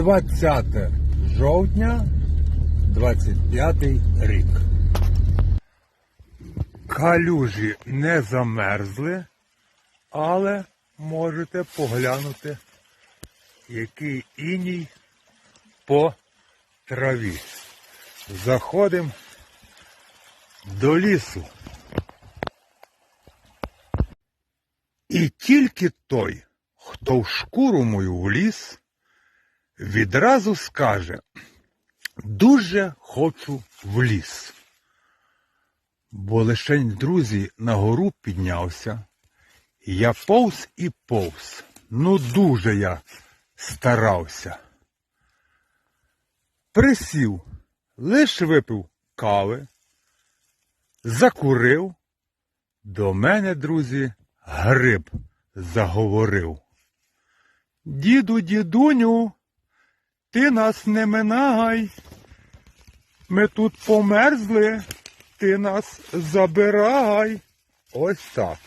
20 жовтня 25 рік. Калюжі не замерзли, але можете поглянути, який іній по траві. Заходимо до лісу. І тільки той, хто в шкуру мою вліз, відразу скаже, дуже хочу в ліс. Бо лишень друзі на гору піднявся, я повз і повз. Ну дуже я старався. Присів, лиш випив кави, закурив. До мене, друзі, гриб заговорив. Діду, дідуню, ти нас не минай. Ми тут померзли, ти нас забирай. Ось так.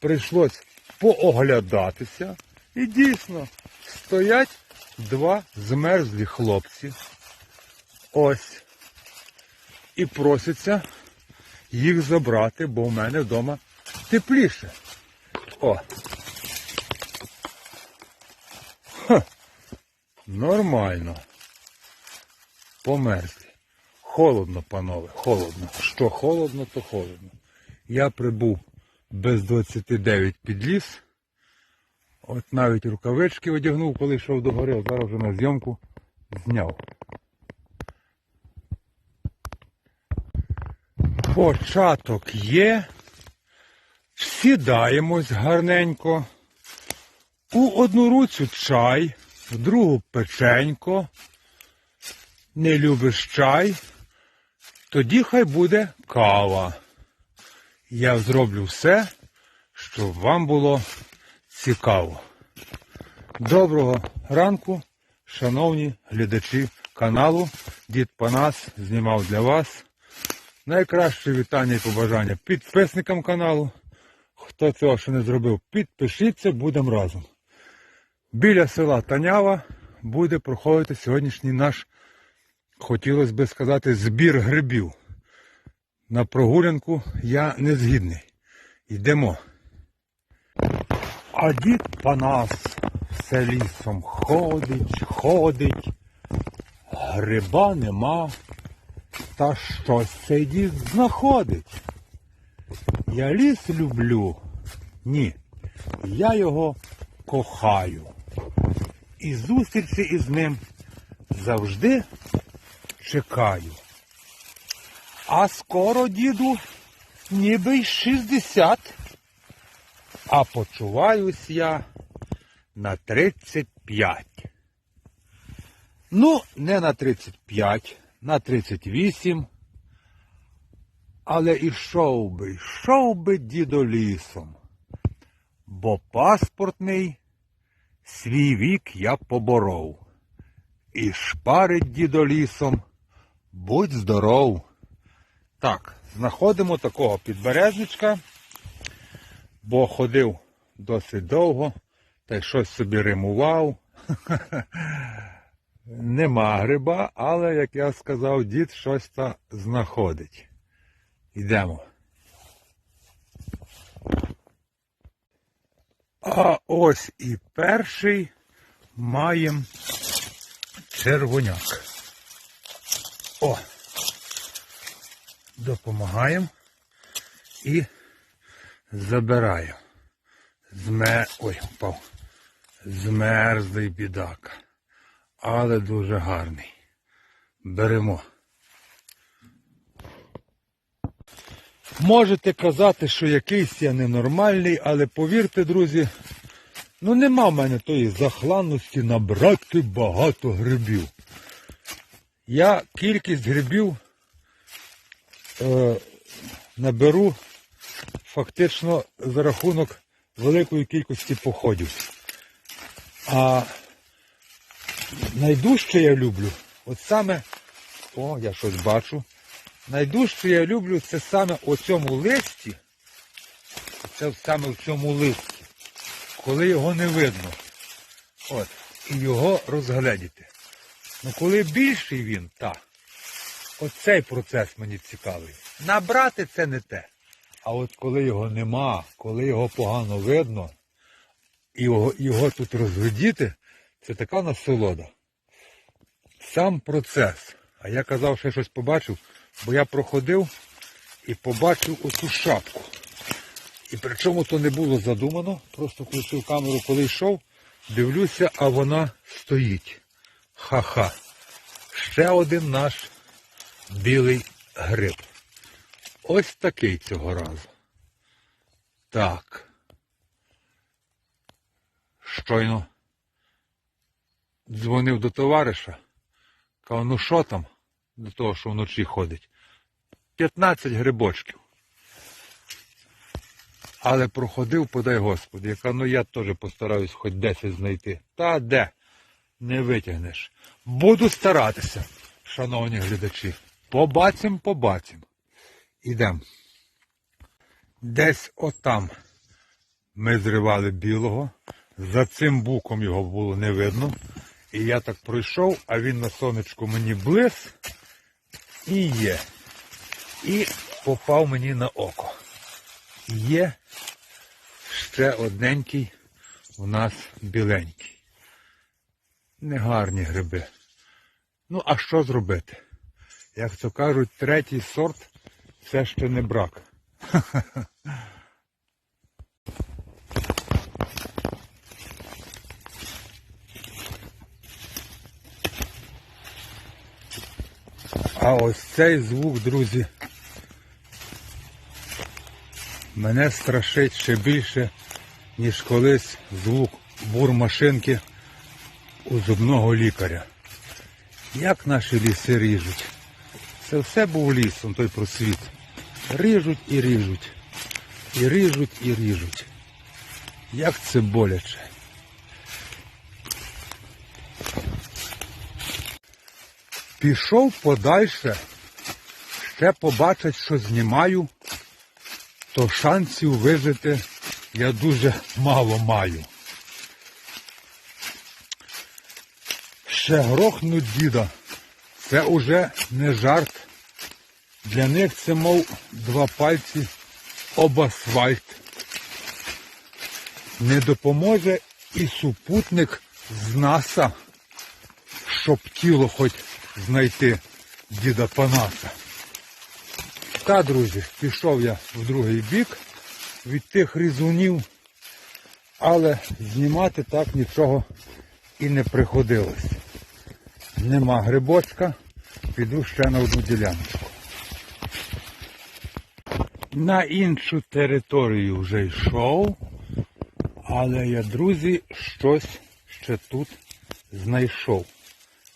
Прийшлось пооглядатися. І дійсно стоять два змерзлі хлопці. Ось. І просяться їх забрати, бо в мене вдома тепліше. О. Ха. Нормально. Померзли. Холодно, панове, холодно. Що холодно, то холодно. Я прибув без 29 під ліс. От навіть рукавички одягнув, коли йшов до гори, а зараз вже на зйомку зняв. Початок є. Сідаємось гарненько. У одну руцю чай, в другу печенько. Не любиш чай, тоді хай буде кава. Я зроблю все, щоб вам було цікаво. Доброго ранку, шановні глядачі каналу. Дід Панас знімав для вас. Найкраще вітання і побажання підписникам каналу. Хто цього ще не зробив, підпишіться, будемо разом. Біля села Танява буде проходити сьогоднішній наш, хотілося би сказати, збір грибів. На прогулянку я не згідний. Йдемо. А дід Панас все лісом ходить, ходить, гриба нема, та щось цей дід знаходить. Я ліс люблю. Ні, я його кохаю. І зустрічі із ним завжди чекаю. А скоро, діду, ніби й 60. А почуваюсь я на 35. Ну, не на 35, на 38. Але ішов би, йшов би дідо лісом, бо паспортний свій вік я поборов. І шпарить дідо лісом, будь здоров. Так, знаходимо такого підберезничка, бо ходив досить довго, та й щось собі римував. Нема гриба, але, як я сказав, дід щось та знаходить. Йдемо. А ось і перший маємо червоняк. О! Допомагаємо і забираю. Зме... Ой, впав. Змерзлий бідака. Але дуже гарний. Беремо. Можете казати, що якийсь я ненормальний, але повірте, друзі, ну нема в мене тої захланності набрати багато грибів. Я кількість грибів е, наберу фактично за рахунок великої кількості походів. А найдужче я люблю, от саме, о, я щось бачу. Найдужче я люблю це саме у цьому листі. Це саме в цьому листі. Коли його не видно. От. і його розгледіти. Ну коли більший він, так. Оцей процес мені цікавий. Набрати це не те. А от коли його нема, коли його погано видно, і його, його тут розглядіти, це така насолода. Сам процес. А я казав, що я щось побачив, бо я проходив і побачив оцю шапку. І причому то не було задумано, просто включив камеру, коли йшов, дивлюся, а вона стоїть. Ха-ха. Ще один наш білий гриб. Ось такий цього разу. Так. Щойно дзвонив до товариша. Кав, ну що там? До того, що вночі ходить. 15 грибочків. Але проходив, подай Господи, яка ну я теж постараюсь хоч 10 знайти. Та де? Не витягнеш. Буду старатися, шановні глядачі. Побачим, побачим. Ідемо. Десь отам ми зривали білого. За цим буком його було не видно. І я так пройшов, а він на сонечку мені блис і є. І попав мені на око. Є ще одненький у нас біленький. Негарні гриби. Ну, а що зробити? Як то кажуть, третій сорт це ще не брак. А ось цей звук, друзі, мене страшить ще більше, ніж колись звук бурмашинки у зубного лікаря. Як наші ліси ріжуть? Це все був лісом, той просвіт. Ріжуть і ріжуть. І ріжуть, і ріжуть. Як це боляче. Пішов подальше, ще побачить, що знімаю, то шансів вижити я дуже мало маю. Ще грохнуть діда. Це уже не жарт. Для них це, мов, два пальці об асфальт. Не допоможе і супутник з НАСА, щоб тіло хоч знайти діда Панаса. Та, друзі, пішов я в другий бік від тих різунів, але знімати так нічого і не приходилось. Нема грибочка, піду ще на одну діляночку. На іншу територію вже йшов, але я, друзі, щось ще тут знайшов.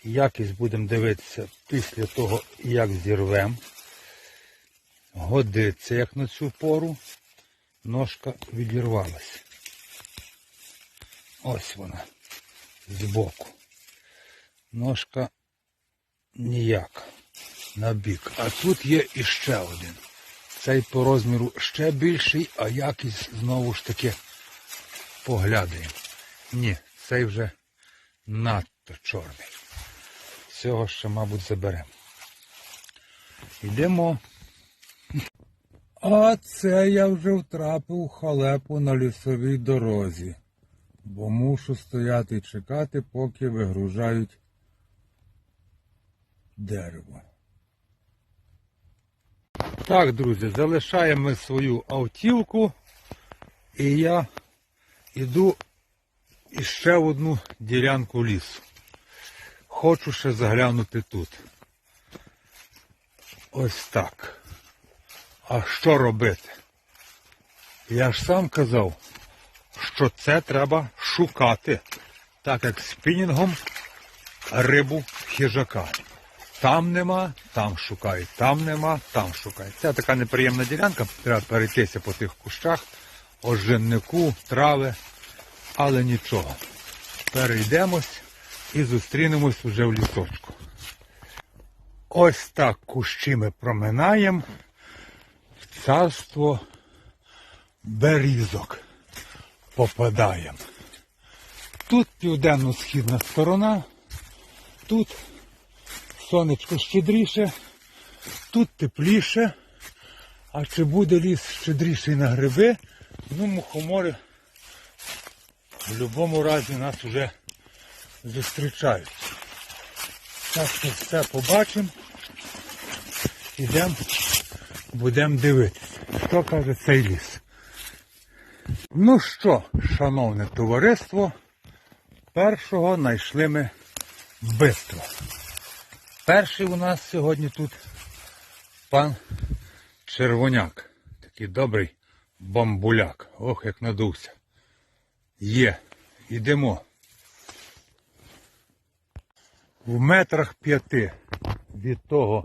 Якість будемо дивитися після того, як зірвем. Годиться, як на цю пору. Ножка відірвалась. Ось вона збоку. Ножка ніяка на бік. А тут є іще один. Цей по розміру ще більший, а якість знову ж таки поглядаємо. Ні, цей вже надто чорний. Цього ще, мабуть, заберемо. Йдемо. А це я вже втрапив в халепу на лісовій дорозі, бо мушу стояти і чекати, поки вигружають дерево. Так, друзі, залишаємо свою автівку і я йду іще в одну ділянку лісу. Хочу ще заглянути тут. Ось так. А що робити? Я ж сам казав, що це треба шукати, так як спінінгом рибу хижака. Там нема, там шукай, там нема, там шукай. Це така неприємна ділянка, треба перейтися по тих кущах, ожиннику, трави, але нічого. Перейдемось і зустрінемось уже в лісочку. Ось так кущі ми проминаємо в царство берізок попадаємо. Тут південно-східна сторона, тут сонечко щедріше, тут тепліше. А чи буде ліс щедріший на гриби? Ну, мухомори в будь-якому разі нас вже зустрічають. Так що все побачимо. Ідемо, будемо дивитися, що каже цей ліс. Ну що, шановне товариство, першого знайшли ми бистро. Перший у нас сьогодні тут пан Червоняк. Такий добрий бамбуляк. Ох, як надувся. Є. Ідемо. В метрах п'яти від того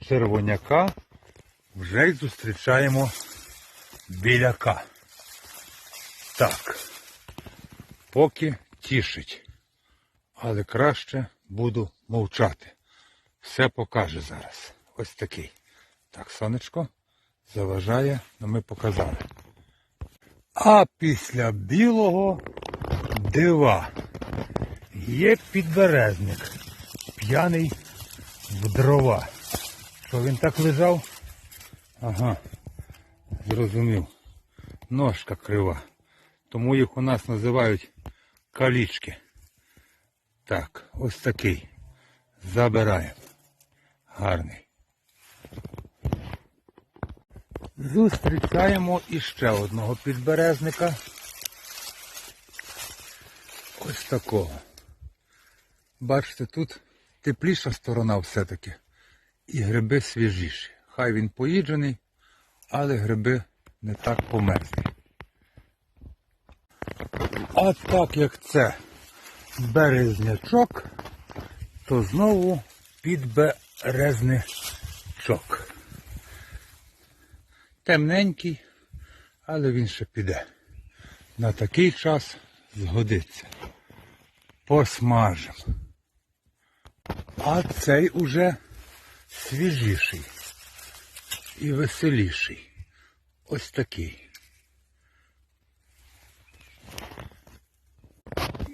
червоняка вже й зустрічаємо біляка. Так. Поки тішить. Але краще буду мовчати. Все покаже зараз. Ось такий. Так, сонечко заважає, але ми показали. А після білого дива є підберезник, п'яний в дрова. Що він так лежав? Ага, зрозумів. Ножка крива. Тому їх у нас називають калічки. Так, ось такий. Забираємо. Гарний. Зустрічаємо іще одного підберезника. Ось такого. Бачите, тут тепліша сторона все-таки. І гриби свіжіші. Хай він поїджений, але гриби не так померзлі. А так як це березнячок, то знову підберезничок. Темненький, але він ще піде. На такий час згодиться. Посмажемо. А цей уже свіжіший і веселіший. Ось такий.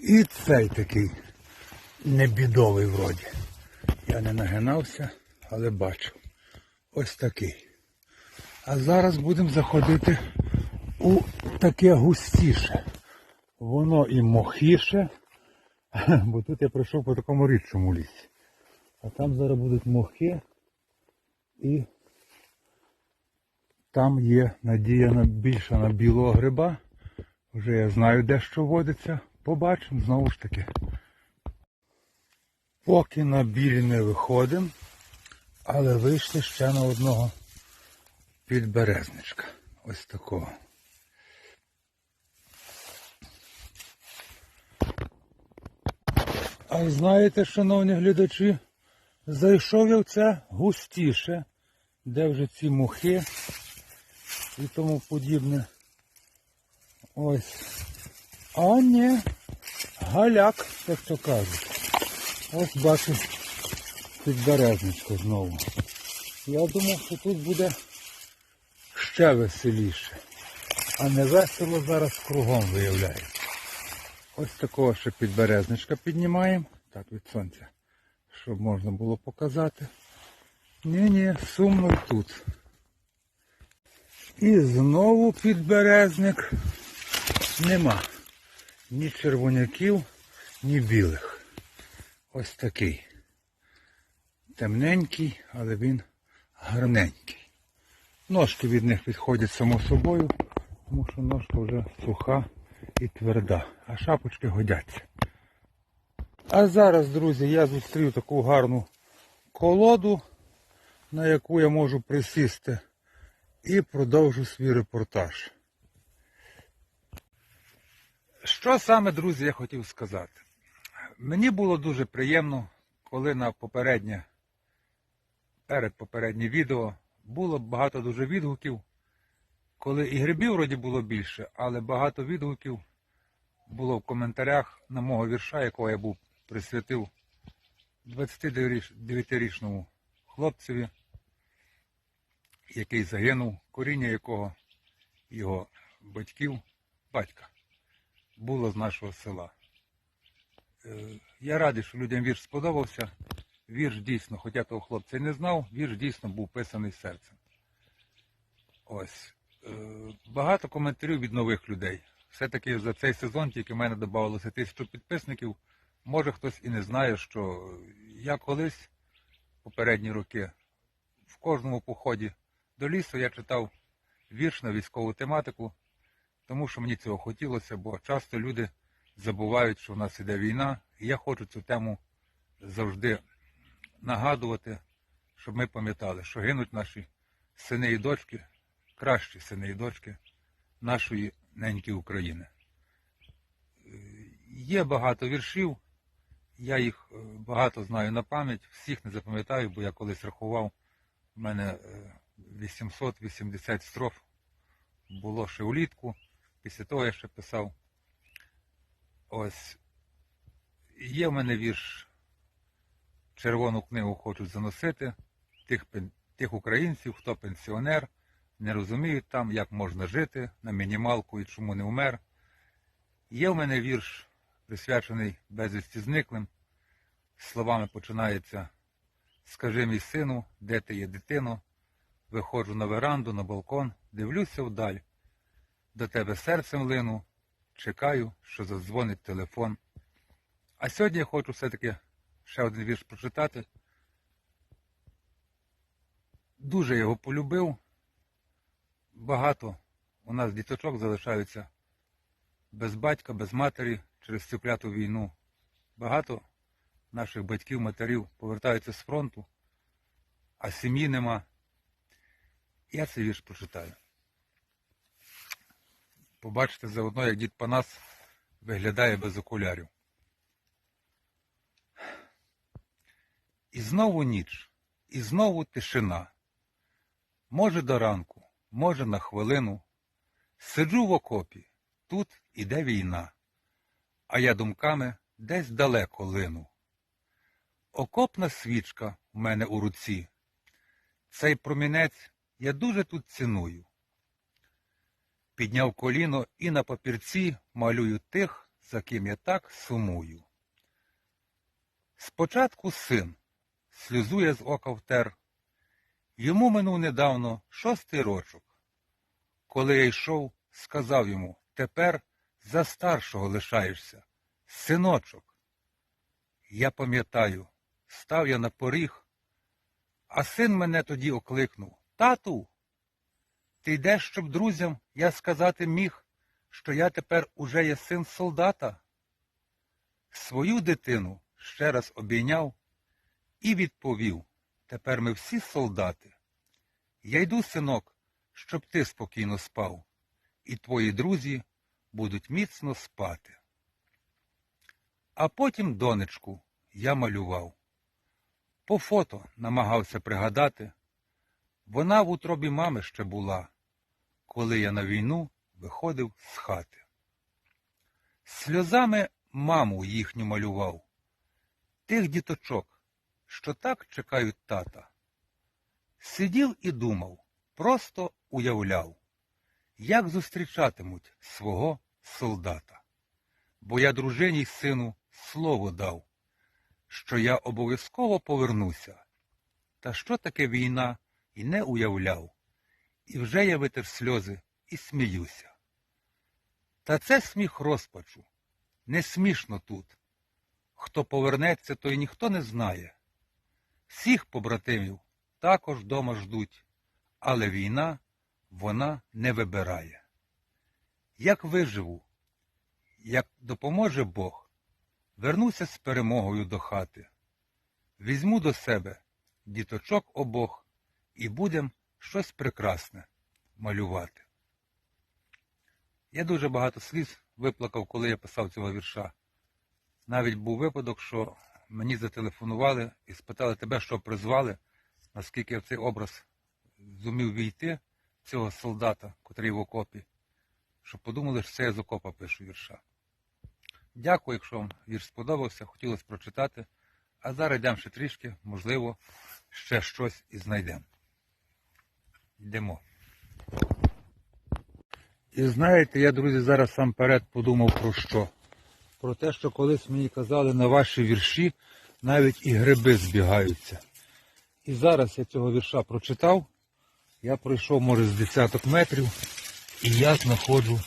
І цей такий небідовий вроді. Я не нагинався, але бачу. Ось такий. А зараз будемо заходити у таке густіше. Воно і мохіше, бо тут я пройшов по такому рідшому лісі. А там зараз будуть мохи і там є надія на більше на білого гриба. Вже я знаю, де що водиться. Побачимо знову ж таки. Поки на білі не виходимо, але вийшли ще на одного підберезничка. Ось такого. А знаєте, шановні глядачі, зайшов я в це густіше, де вже ці мухи і тому подібне. Ось. А ні, галяк, як то кажуть. Ось бачу підберезничко знову. Я думав, що тут буде ще веселіше. А не весело зараз кругом виявляється. Ось такого ще підберезничка піднімаємо. Так, від сонця. Щоб можна було показати. Ні-ні, сумно тут. І знову підберезник. Нема. Ні червоняків, ні білих. Ось такий. Темненький, але він гарненький. Ножки від них відходять само собою, тому що ножка вже суха і тверда, а шапочки годяться. А зараз, друзі, я зустрів таку гарну колоду, на яку я можу присісти, і продовжу свій репортаж. Що саме, друзі, я хотів сказати? Мені було дуже приємно, коли на попереднє, перед попереднє відео було багато дуже відгуків, коли і грибів вроді було більше, але багато відгуків було в коментарях на мого вірша, якого я був присвятив 29-річному хлопцеві, який загинув, коріння якого його батьків, батька, було з нашого села. Е, Я радий, що людям вірш сподобався. Вірш дійсно, хоча того хлопця не знав, вірш дійсно був писаний серцем. Ось. Е, Багато коментарів від нових людей. Все-таки за цей сезон тільки в мене додавалося тисячу підписників. Може хтось і не знає, що я колись, попередні роки, в кожному поході до лісу я читав вірш на військову тематику, тому що мені цього хотілося, бо часто люди забувають, що в нас іде війна, і я хочу цю тему завжди нагадувати, щоб ми пам'ятали, що гинуть наші сини і дочки, кращі сини і дочки нашої неньки України. Е, Є багато віршів, я їх е, багато знаю на пам'ять, всіх не запам'ятаю, бо я колись рахував, в мене е, 880 строф було ще влітку, після того я ще писав. Ось є в мене вірш Червону книгу хочуть заносити тих, тих українців, хто пенсіонер, не розуміють там, як можна жити на мінімалку і чому не вмер. Є в мене вірш, присвячений безвісті зниклим. Словами починається Скажи мій сину, де ти є дитино? Виходжу на веранду, на балкон, дивлюся вдаль. До тебе серцем лину, чекаю, що задзвонить телефон. А сьогодні я хочу все-таки ще один вірш прочитати. Дуже його полюбив. Багато у нас діточок залишаються без батька, без матері через цю кляту війну. Багато наших батьків, матерів повертаються з фронту, а сім'ї нема. Я цей вірш прочитаю. Побачите заодно, як дід Панас виглядає без окулярів. І знову ніч, і знову тишина. Може до ранку, може на хвилину. Сиджу в окопі, тут іде війна, а я думками десь далеко лину. Окопна свічка в мене у руці. Цей промінець я дуже тут ціную. Підняв коліно і на папірці малюю тих, за ким я так сумую. Спочатку син сльозує з ока втер. Йому минув недавно шостий рочок. Коли я йшов, сказав йому тепер за старшого лишаєшся, синочок. Я пам'ятаю, став я на поріг, а син мене тоді окликнув Тату, ти йдеш, щоб друзям я сказати міг, що я тепер уже є син солдата. Свою дитину ще раз обійняв і відповів Тепер ми всі солдати. Я йду, синок, щоб ти спокійно спав, і твої друзі будуть міцно спати. А потім донечку я малював. По фото намагався пригадати. Вона в утробі мами ще була, коли я на війну виходив з хати. Сльозами маму їхню малював, тих діточок, що так чекають тата. Сидів і думав, просто уявляв, як зустрічатимуть свого солдата. Бо я дружині й сину слово дав, що я обов'язково повернуся. Та що таке війна і не уявляв, і вже я витер сльози і сміюся. Та це сміх розпачу, не смішно тут. Хто повернеться, той ніхто не знає. Всіх побратимів також дома ждуть, але війна вона не вибирає. Як виживу, як допоможе Бог, вернуся з перемогою до хати, візьму до себе діточок обох і будем щось прекрасне малювати. Я дуже багато сліз виплакав, коли я писав цього вірша. Навіть був випадок, що мені зателефонували і спитали тебе, що призвали, наскільки в цей образ зумів війти цього солдата, котрий в окопі, щоб подумали, що це я з окопа пишу вірша. Дякую, якщо вам вірш сподобався, хотілося прочитати. А зараз йдемо ще трішки, можливо, ще щось і знайдемо. Йдемо. І знаєте, я, друзі, зараз сам перед подумав про що. про те, що колись мені казали на ваші вірші навіть і гриби збігаються. І зараз я цього вірша прочитав. Я пройшов, може, з десяток метрів, і я знаходжу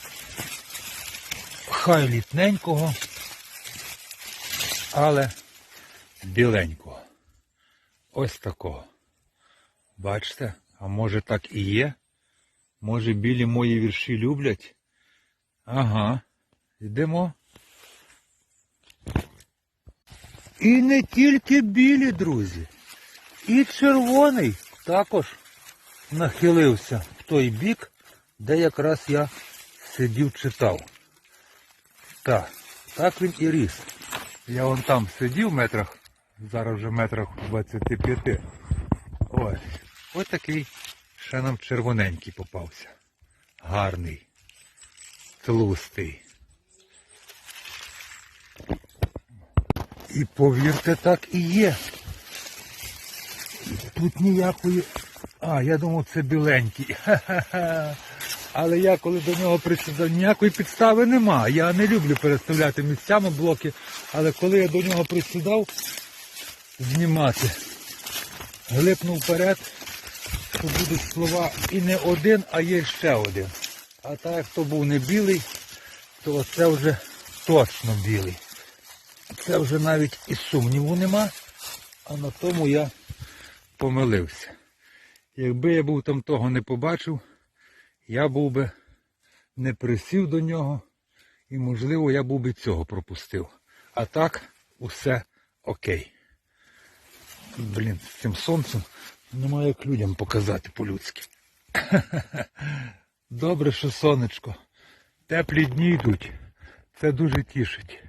хай літненького, але біленького. Ось такого. Бачите? А може так і є? Може білі мої вірші люблять? Ага. Йдемо. І не тільки білі, друзі. І червоний також нахилився в той бік, де якраз я сидів читав. Так, так він і ріс. Я вон там сидів метрах, зараз вже метрах 25. Ось. Ось такий ще нам червоненький попався. Гарний. Тлустий. І повірте, так і є. Тут ніякої. А, я думав, це біленький. Але я коли до нього присідав, ніякої підстави нема. Я не люблю переставляти місцями блоки, але коли я до нього присідав знімати, глипнув вперед, то будуть слова і не один, а є ще один. А так як то був не білий, то це вже точно білий. Це вже навіть і сумніву нема, а на тому я помилився. Якби я був там того не побачив, я був би не присів до нього і, можливо, я був би цього пропустив. А так усе окей. Блін, з цим сонцем немає як людям показати по-людськи. Добре, що сонечко. Теплі дні йдуть. Це дуже тішить.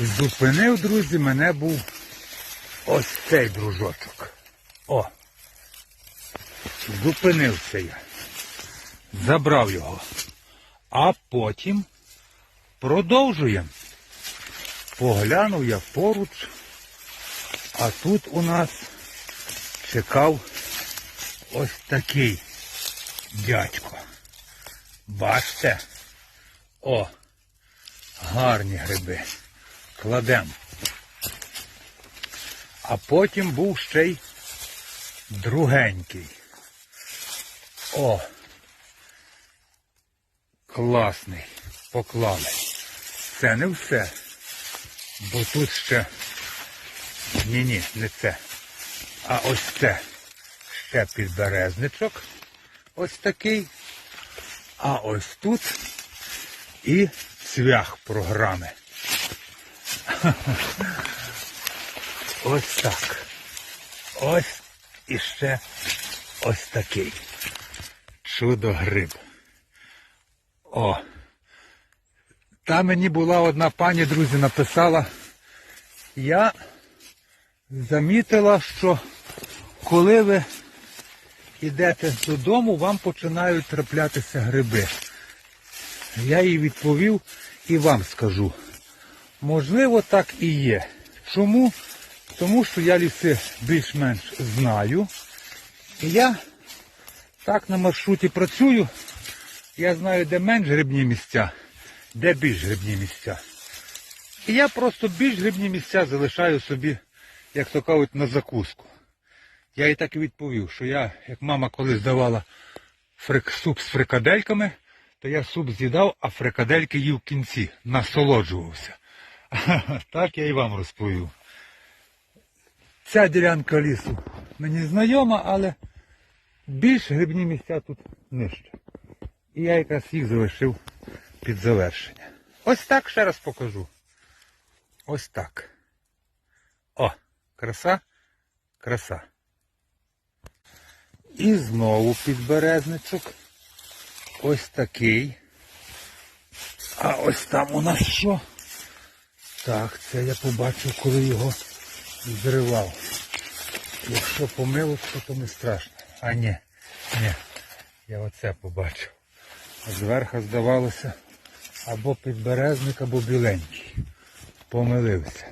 Зупинив, друзі, мене був ось цей дружочок. О! Зупинився я. Забрав його. А потім продовжуємо. Поглянув я поруч, а тут у нас чекав ось такий дядько. Бачите? О, гарні гриби. Кладемо. А потім був ще й другенький. О! Класний. Поклали. Це не все. Бо тут ще... Ні-ні, не це. А ось це. Ще підберезничок. Ось такий. А ось тут і цвях програми. Ось так. Ось і ще ось такий. Чудо гриб. О. Та мені була одна пані, друзі, написала. Я замітила, що коли ви йдете додому, вам починають траплятися гриби. Я їй відповів і вам скажу. Можливо, так і є. Чому? Тому що я ліси більш-менш знаю. І я так на маршруті працюю. Я знаю, де менш грибні місця, де більш грибні місця. І я просто більш грибні місця залишаю собі, як то кажуть, на закуску. Я їй так і відповів, що я, як мама колись давала фрик, суп з фрикадельками, то я суп з'їдав, а фрикадельки їв в кінці, насолоджувався. Так я і вам розповів. Ця ділянка лісу мені знайома, але більш грибні місця тут нижче. І я якраз їх залишив під завершення. Ось так ще раз покажу. Ось так. О, краса, краса. І знову підберезничок. Ось такий. А ось там у нас що? Так, це я побачив, коли його зривав. Якщо помилося, то не страшно. А ні, ні. Я оце побачив. Зверху здавалося або підберезник, або біленький. Помилився.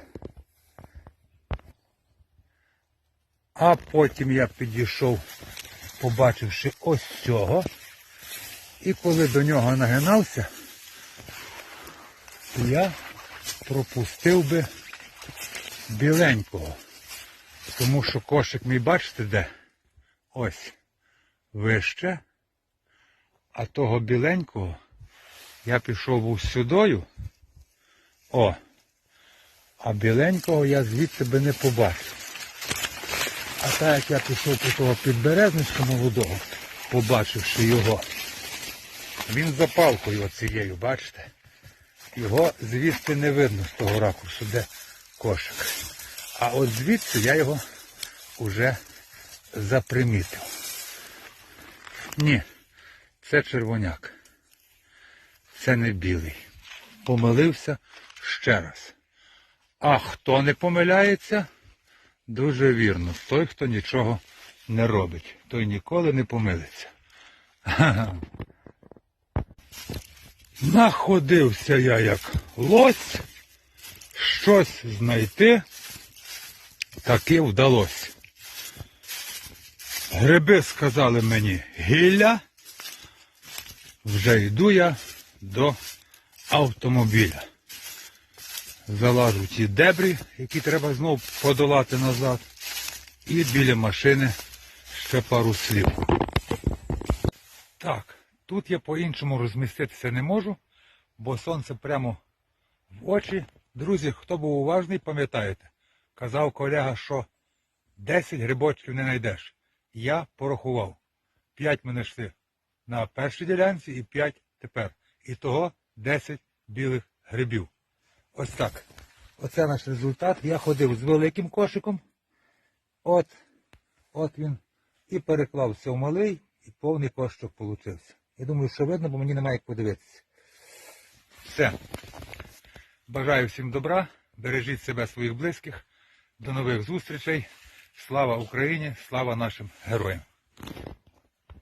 А потім я підійшов, побачивши ось цього. І коли до нього нагинався, я пропустив би біленького. Тому що кошик мій бачите де? Ось вище. А того біленького я пішов був сюдою. О. А біленького я звідси би не побачив. А так як я пішов по того підберезничка молодого, побачивши його, він за палкою оцією, бачите? Його звідси не видно з того ракурсу, де кошик. А от звідси я його уже запримітив. Ні, це червоняк. Це не білий. Помилився ще раз. А хто не помиляється, дуже вірно. Той, хто нічого не робить, той ніколи не помилиться. Находився я як лось, щось знайти таки вдалося. Гриби сказали мені гілля, вже йду я до автомобіля. Залажу ті дебрі, які треба знову подолати назад. І біля машини ще пару слів. Так, тут я по-іншому розміститися не можу, бо сонце прямо в очі. Друзі, хто був уважний, пам'ятаєте, казав колега, що 10 грибочків не знайдеш. Я порахував. 5 мене йшли на першій ділянці і 5 тепер. І того 10 білих грибів. Ось так. Оце наш результат. Я ходив з великим кошиком. От, от він. І переклався в малий, і повний кошик получився. Я думаю, що видно, бо мені немає як подивитися. Все. Бажаю всім добра. Бережіть себе своїх близьких. До нових зустрічей. Слава Україні! Слава нашим героям!